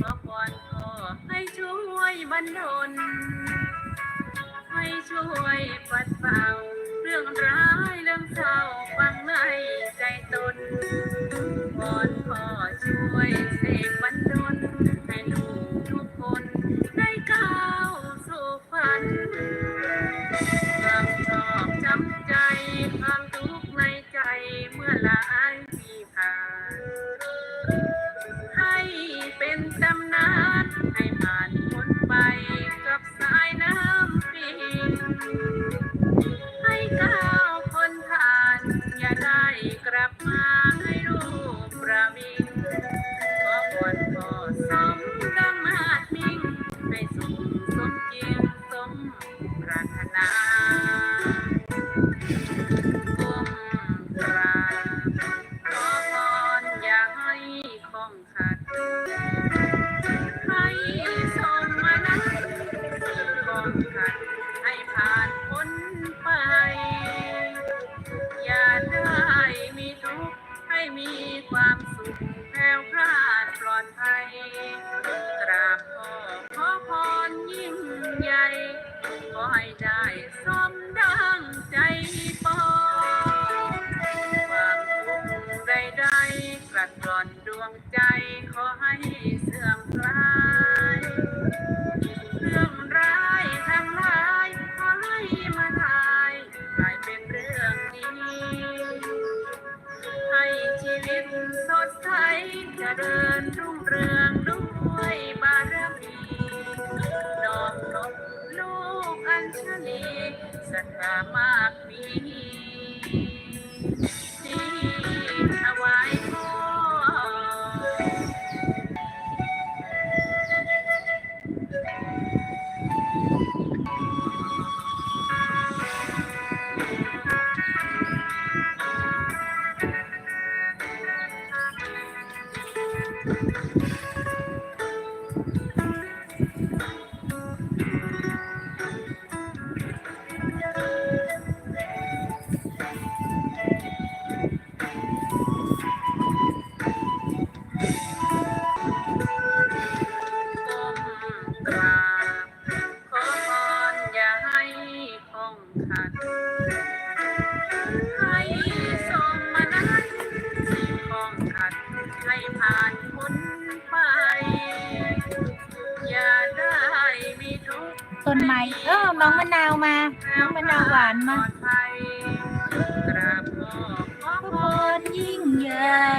ขอพรขอให้ช่วยบรรดลให้ช่วยปัดเป่าเรื่องร้ายเรื่องเศร้าไป สมเกียรติสมปรารถนาก้มกราบขอพรอย่าให้คงขัดให้สมมานั้นคงขัดให้ผ่านพ้น วงใจขอให้เสื่อมคลายเรื่องร้ายทั้งหลายขอให้มาทายกลายเป็นเรื่องดีให้ชีวิตสดใสจะเดินรุ่งเรืองด้วยบารมีน้อมนบลูกอัญชลีศรัทธามาก ก้ กข์ต้นไม้เออน้องมะนาวมาน้องมะนาวหวานมาปลอดภัยกราบขอขอขพบวรนยิ่งใหญ่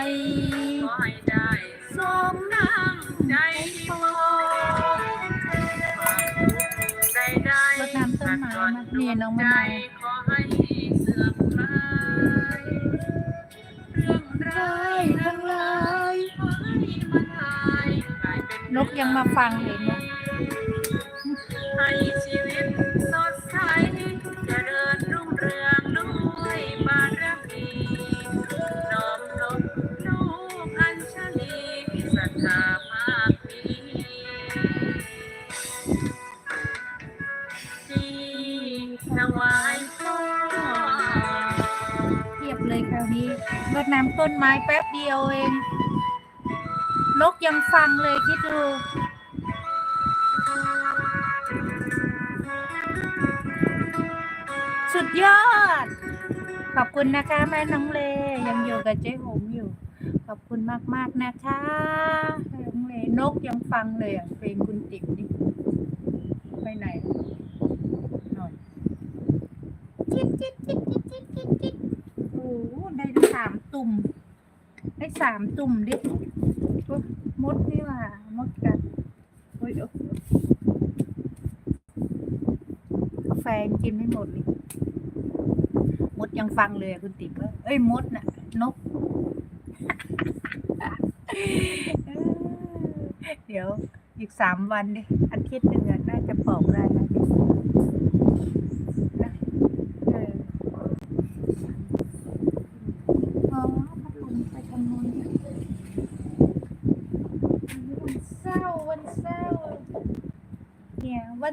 ขอให้ได้สมดังใจที่มองความทุกข์ใดๆรดน้ำต้นไม้มานี่น้องมะนาวขอให้เสื่อมคลายเรื่องร้ายทั้งหลายขอให้มันหายกลายเป็นนกยังมาฟังเลยเนอะ ถวายพ่อเทียบเลยคราวนี้รดน้ำต้นไม้แป๊บเดียวเองนกยังฟังเลยคิดดูสุดยอด ขอบคุณนะคะแม่น้องเลยังอยู่กับเจ๊หงอยู่ ขอบคุณมากๆนะคะแม่น้องเลนกยังฟังเลยอะเพลงคุณติ๋มนี่ไปไหน จิ๊ดจิ๊ดจิ๊ดจิ๊ดจิ๊ดจิ๊ดจิ๊ดโอ้ได้สามตุ่ม ได้สามตุ่มดิมดนี่ว่ามดกัดโอ้ยเดี๋ยวกาแฟยังกินไม่หมดเลยมดยังฟังเลยคุณติ๋มว่าเอ้ยมดน่ะ นก เดี๋ยวอีกสามวันดิอาทิตย์หนึ่งอะน่าจะปอกได้นะเอออ๋อพัดลมไปทางนู้นเนี่ย วั